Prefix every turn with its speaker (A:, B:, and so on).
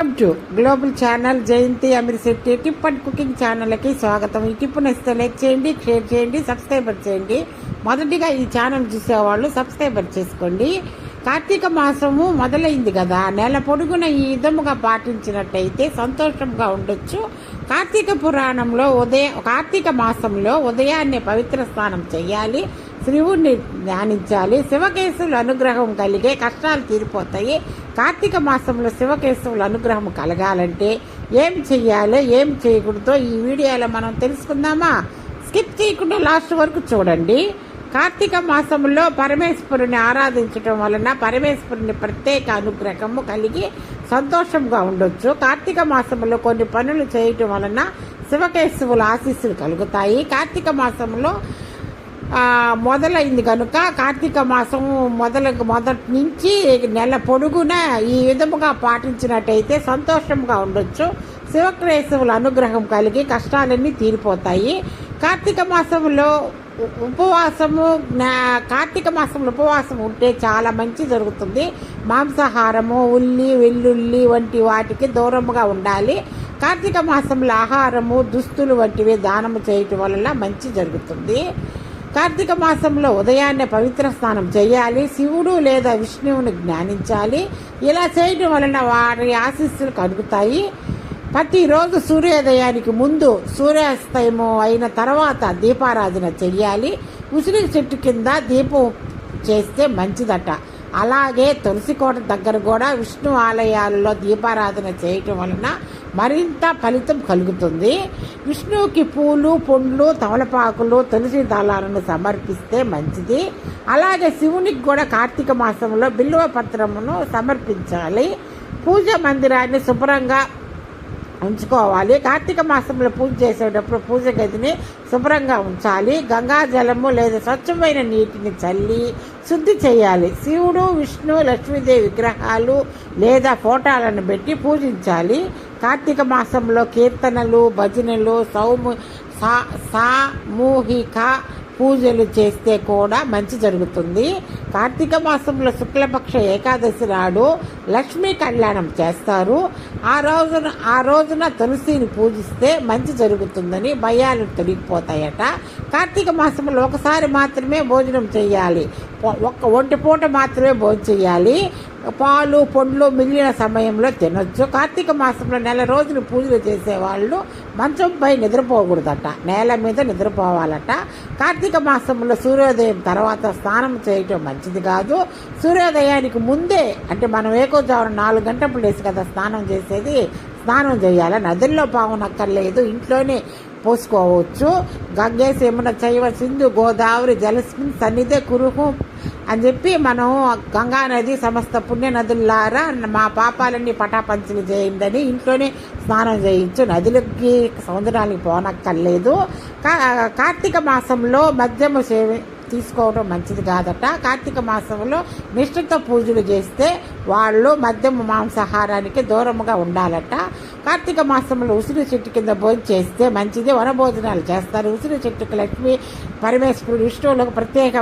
A: Welcome to global channel Jayanti Amirisetty tip and cooking ఛానల్కి స్వాగతం. ఈ టిప్ నచ్చితే లైక్ చేయండి షేర్ చేయండి సబ్స్క్రైబర్ చేయండి. మొదటిగా ఈ ఛానల్ చూసేవాళ్ళు సబ్స్క్రైబర్ చేసుకోండి. కార్తీక మాసము మొదలైంది కదా నెల పొడుగున ఈ విధముగా పాటించినట్టయితే సంతోషంగా ఉండొచ్చు. కార్తీక పురాణంలో ఉదయ కార్తీక మాసంలో ఉదయాన్నే పవిత్ర స్నానం చేయాలి. శివుణ్ణి ధ్యానించాలి. శివకేశవుల అనుగ్రహం కలిగే కష్టాలు తీరిపోతాయి. కార్తీక మాసంలో శివకేశవుల అనుగ్రహం కలగాలంటే ఏం చెయ్యాలో? ఏం చేయకూడదో? ఈ వీడియోలో మనం తెలుసుకుందామా? స్కిప్ చేయకుండా లాస్ట్ వరకు చూడండి. కార్తీక మాసంలో పరమేశ్వరుని ఆరాధించటం వలన పరమేశ్వరుని ప్రత్యేక అనుగ్రహము కలిగి సంతోషంగా ఉండొచ్చు. కార్తీక మాసంలో కొన్ని పనులు చేయటం వలన శివకేశవుల ఆశీస్సులు కలుగుతాయి. కార్తీక మాసంలో మొదలైంది కనుక కార్తీక మాసం మొదల మొదటి నుంచి నెల పొడుగున ఈ విధముగా పాటించినట్టయితే సంతోషంగా ఉండొచ్చు. శివక్రేశవుల అనుగ్రహం కలిగి కష్టాలన్నీ తీరిపోతాయి. కార్తీక మాసంలో ఉపవాసము కార్తీక మాసంలో ఉపవాసం ఉంటే చాలా మంచి జరుగుతుంది. మాంసాహారము ఉల్లి వెల్లుల్లి వంటి వాటికి దూరంగా ఉండాలి. కార్తీక మాసంలో ఆహారము దుస్తులు వంటివి దానము చేయటం వల్ల మంచి జరుగుతుంది. కార్తీక మాసంలో ఉదయాన్నే పవిత్ర స్నానం చేయాలి. శివుడు లేదా విష్ణువుని జ్ఞానించాలి. ఇలా చేయడం వలన వారి ఆశీస్సులు కలుగుతాయి. ప్రతిరోజు సూర్యోదయానికి ముందు సూర్యాస్తయము అయిన తర్వాత దీపారాధన చెయ్యాలి ఉసిరి చెట్టు కింద దీపం చేస్తే మంచిదట. అలాగే తులసి కోట దగ్గర కూడా విష్ణు ఆలయాల్లో దీపారాధన చేయటం వలన మరింత ఫలితం కలుగుతుంది. విష్ణువుకి పూలు పండ్లు తమలపాకులు తులసి దళాలను సమర్పిస్తే మంచిది. అలాగే శివునికి కూడా కార్తీక మాసంలో బిల్వ పత్రమును సమర్పించాలి. పూజ మందిరాన్ని శుభ్రంగా ఉంచుకోవాలి. కార్తీక మాసంలో పూజ చేసేటప్పుడు పూజ గదిని శుభ్రంగా ఉంచాలి. గంగా జలము లేదా స్వచ్ఛమైన నీటిని చల్లి శుద్ధి చేయాలి. శివుడు విష్ణు లక్ష్మీదేవి విగ్రహాలు లేదా ఫోటోలను పెట్టి పూజించాలి. కార్తీక మాసంలో కీర్తనలు భజనలు సౌము సా సామూహిక పూజలు చేస్తే కూడా మంచి జరుగుతుంది. కార్తీక మాసంలో శుక్లపక్ష ఏకాదశి నాడు లక్ష్మీ కళ్యాణం చేస్తారు. ఆ రోజున ఆ రోజున తులసిని పూజిస్తే మంచి జరుగుతుందని భయాలు తొలగిపోతాయట. కార్తీక మాసంలో ఒకసారి మాత్రమే భోజనం చేయాలి. ఒక్క ఒంటి పూట మాత్రమే భోజనం చేయాలి. పాలు పండ్లు మిగిలిన సమయంలో తినొచ్చు. కార్తీక మాసంలో నెల రోజులు పూజలు చేసేవాళ్ళు మంచంపై నిద్రపోకూడదట నేల మీద నిద్రపోవాలట. కార్తీక మాసంలో సూర్యోదయం తర్వాత స్నానం చేయటం మంచిది కాదు. సూర్యోదయానికి ముందే అంటే మనం ఏకోజామున నాలుగు గంటలు లేసి కదా స్నానం చేసేది స్నానం చేయాలి? నదుల్లో పావునక్కర్లేదు. ఇంట్లోనే పోసుకోవచ్చు. గంగేసి యమున చైవ సింధు గోదావరి జలస్మిన్ సన్నిధే కురుహు అని చెప్పి మనం గంగా నది సమస్త పుణ్య నదులారా మా పాపాలన్నీ పటాపంచలు చేయండి ఇంట్లోనే స్నానం చేయొచ్చు నదులకి సముద్రానికి పోనక్కర్లేదు. కా- కార్తీక మాసంలో మద్యము సేవి తీసుకోవడం మంచిది కాదట. కార్తీక మాసంలో నిష్ఠతో పూజలు చేస్తే వాళ్ళు మద్యము మాంసాహారానికి దూరముగా ఉండాలట. కార్తీక మాసంలో ఉసిరి చెట్టు కింద భోజనం చేస్తే మంచిది. వనభోజనాలు చేస్తారు. ఉసిరి చెట్టుకు లక్ష్మి పరమేశ్వరుడు విష్ణువులకు ప్రత్యేక